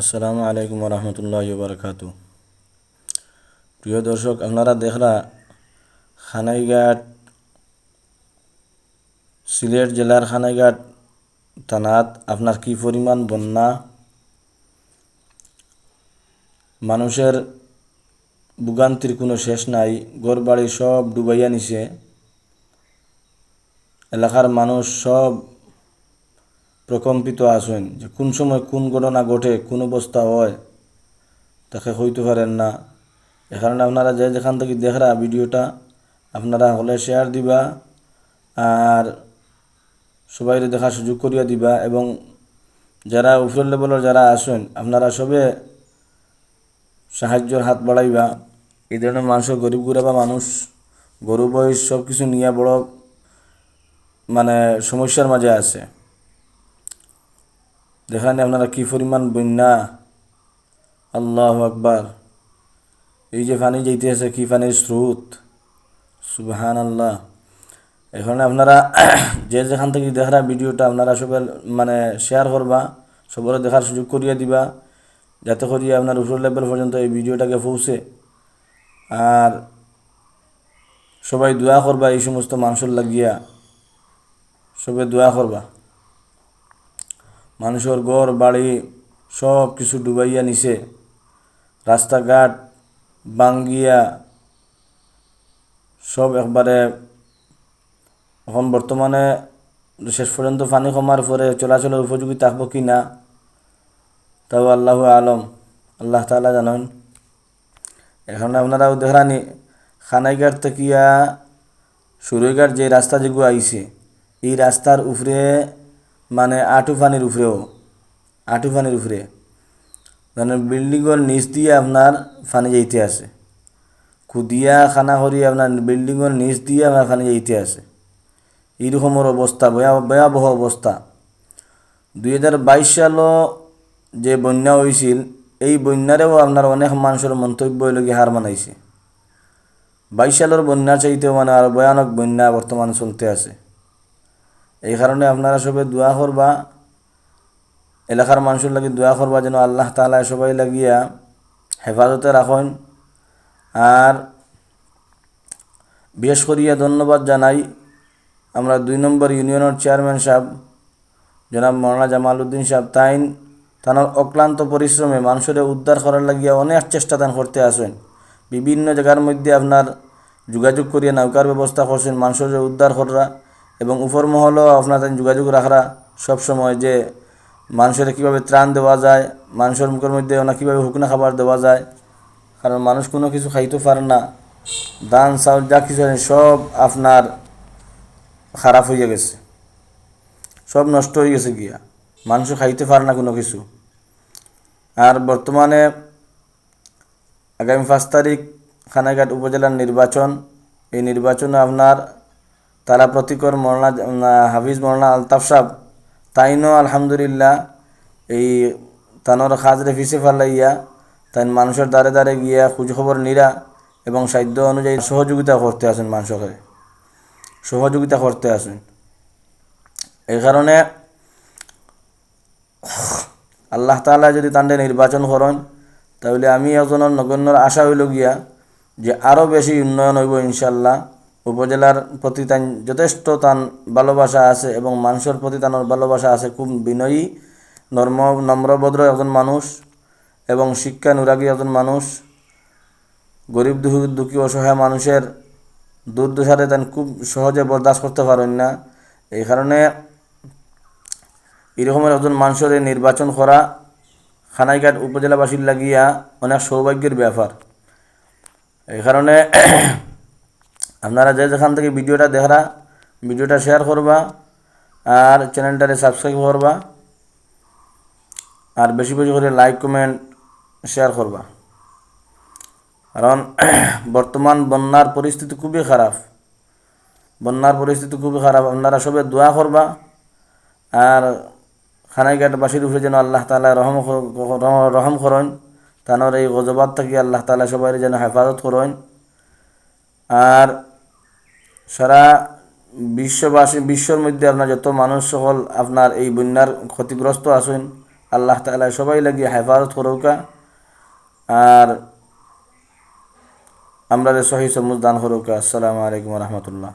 আসসালামু আলাইকুম রহমতুল্লাহ বারকাত প্রিয় দর্শক, আপনারা দেখরা খানাইঘাট, সিলেট জেলার খানাইঘাট থানাত আপনার কি পরিমাণ বন্যা? মানুষের ভোগান্তির কোনো শেষ নাই ঘর বাড়ি সব ডুবাইয়া নিছে। এলাকার মানুষ সব প্রকম্পিত আছেন যে কোন সময় কোন ঘটনা ঘটে, কোন অবস্থা হয়, তাকে হইতে পারেন না। এ কারণে আপনারা যে যেখান থেকে দেখরা ভিডিওটা, আপনারা হলে শেয়ার দিবা আর সবাই দেখার সুযোগ করিয়া দিবা এবং যারা উপরের লেভেলের যারা আসেন আপনারা সবে সাহায্যের হাত বাড়াইবা। এই ধরনের মানুষের গরিব গুড়াবা মানুষ, গরু বয়স সব কিছু নিয়ে বড় মানে সমস্যার মাঝে আছে। দেখেন আপনারা কি পরিমাণ বন্যা। আল্লাহ আকবার। এই যে পানি যাইতে আছে, কি পানির স্রোত। সুবহান আল্লাহ এখানে আপনারা যে যেখান থেকে দেখারা ভিডিওটা আপনারা সবাই মানে শেয়ার করবা, সবার দেখার সুযোগ করিয়া দিবা, যাতে করিয়া আপনার উপর লেভেল পর্যন্ত এই ভিডিওটাকে পৌঁছে। আর সবাই দোয়া করবা, এই সমস্ত মানুষের লাগিয়া। সবাই দোয়া করবা। মানুষের ঘর, বাড়ি সব কিছু ডুবাইয়া নিছে। রাস্তাঘাট বাঙ্গিয়া সব একবারে এখন বর্তমানে শেষ পর্যন্ত পানি কমার পরে চলাচলের উপযোগী থাকব কি না, তাও আল্লাহ আলম, আল্লাহ তালা জানেন। এখন আপনারাও দেখরানি খানাইঘাট থেকে সুরৈঘাট যে রাস্তা যেগুলো আইছে, এই রাস্তার উপরে মানে আটু পানির উপরেও আটু পানির উপরে। মানে বিল্ডিংয়ের নিচ দিয়ে আপনার পানি যাইতে আছে। খুদিয়া খানা করি আপনার বিল্ডিংয়ের নিচ দিয়ে আপনার পানি যাইতে আছে। এইরকমের অবস্থা ভয়াবহ অবস্থা। দুই হাজার বাইশ সালও যে বন্যা হয়েছিল এই বন্যারেও আপনার অনেক মানুষের মন্তব্য লগে হার মানাইছে। বাইশ সালের বন্যা চাইতেও মানে আর ভয়ানক বন্যা বর্তমান চলতে আছে। এই কারণে আপনারা সবে দোয়া করবা, এলাকার মানুষের লাগে দোয়া করবা যেন আল্লাহ তালা সবাই লাগিয়া হেফাজতে রাখেন। আর বিশেষ করিয়া ধন্যবাদ জানাই আমরা দুই নম্বর ইউনিয়নের চেয়ারম্যান সাহেব, জনাব মৌলানা জামাল উদ্দিন সাহেব। তাইন তানোর অক্লান্ত পরিশ্রমে মানুষের উদ্ধার করার লাগিয়া অনেক চেষ্টা দান করতে আসেন। বিভিন্ন জায়গার মধ্যে আপনার যোগাযোগ করিয়া নৌকার ব্যবস্থা করছেন, মানুষের উদ্ধার করা। এবং উপর মহলও আপনার যোগাযোগ রাখা সবসময় যে মানুষের কীভাবে ত্রাণ দেওয়া যায়, মানুষের মুখের মধ্যে ওনা কীভাবে হুকনা খাবার দেওয়া যায়। কারণ মানুষ কোনো কিছু খাইতে পারে না। ধান চাউল, যা কিছু সব আপনার খারাপ হয়ে গেছে। সব নষ্ট হয়ে গেছে গিয়া। মানুষ খাইতে পারে না কোনো কিছু। আর বর্তমানে আগামী পাঁচ তারিখ খানাঘাট উপজেলার নির্বাচন। এই নির্বাচনে আপনার তারা প্রতিকর মরনা হাফিজ মরনা আলতাফ সাহ তাইনও আলহামদুলিল্লাহ এই তানোর খাজরে ফিসে ফালাইয়া তাই মানুষের দ্বারে দ্বারে গিয়া খোঁজখবর নিরা এবং সাধ্য অনুযায়ী সহযোগিতা করতে আসেন মানুষকে। সহযোগিতা করতে আসেন। এই কারণে আল্লাহ তালা যদি তান্ডে নির্বাচন করেন, তাহলে আমি একজনের নগণ্যর আশা হইল গিয়া যে আরও বেশি উন্নয়ন হইব ইনশাল্লাহ উপজেলার প্রতি তান যথেষ্ট তান ভালোবাসা আছে এবং মানুষের প্রতি তানোর ভালোবাসা আছে। খুব বিনয়ী, নর্ম, নম্রভদ্র একজন মানুষ এবং শিক্ষা নুরাগী একজন মানুষ। গরিব, দুঃখী দুঃখী অসহায় মানুষের দুর্দশাতে তেন খুব সহজে বরদাস্ত করতে পারেন না। এই কারণে এরকমের একজন মানুষের নির্বাচন করা খানাইঘাট উপজেলাবাসীর লাগিয়া অনেক সৌভাগ্যের ব্যাপার। এই কারণে আপনারা যে যেখান থেকে ভিডিওটা দেখরা, ভিডিওটা শেয়ার করবা আর চ্যানেলটারে সাবস্ক্রাইব করবা আর বেশি বেশি করে লাইক কমেন্ট শেয়ার করবা। কারণ বর্তমান বন্যার পরিস্থিতি খুবই খারাপ। বন্যার পরিস্থিতি খুবই খারাপ। আপনারা সবে দোয়া করবা আর খানাইঘাটবাসীর উপরে যেন আল্লাহ তালা রহম রহম করেন তানোর এই গজবাদ থেকে আল্লাহ তালা সবাই যেন হেফাজত করেন। আর সারা বিশ্ববাসী, বিশ্বর মধ্যে আপনার যত মানুষ সকল আপনার এই বন্যার ক্ষতিগ্রস্ত আছেন, আল্লাহ তালা সবাই লাগিয়ে হেফাজত করৌকা। আর আমরা সহি সমুজ দান করৌকা। আসসালামু আলাইকুম রহমতুল্লাহ।